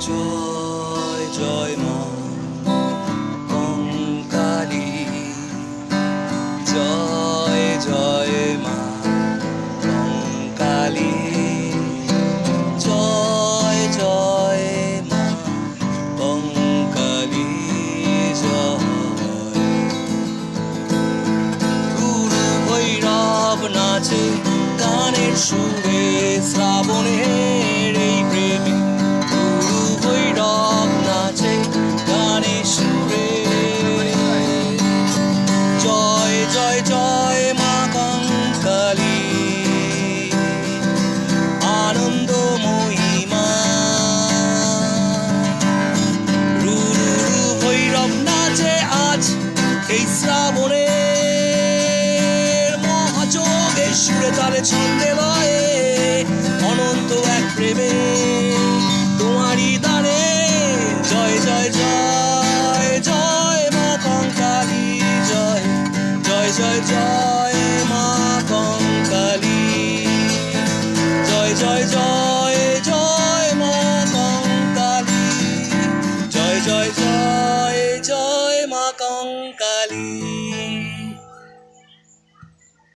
জয় জয় মা কঙ্কালী। জয় জয় মা কঙ্কালী। জয় জয় কঙ্কালী। জয়। গুরু ভৈরব নাচে গানের সুরে সুরে তালে ছন্দে লয়ে, অনন্ত এক প্রেমে তোমারই দ্বারে। জয় জয় জয় জয় মা কঙ্কালী, জয় জয় জয় জয় মা কঙ্কালী। জয় জয় জয় জয় মা কঙ্কালী, জয় জয় জয় জয় মা কঙ্কালী।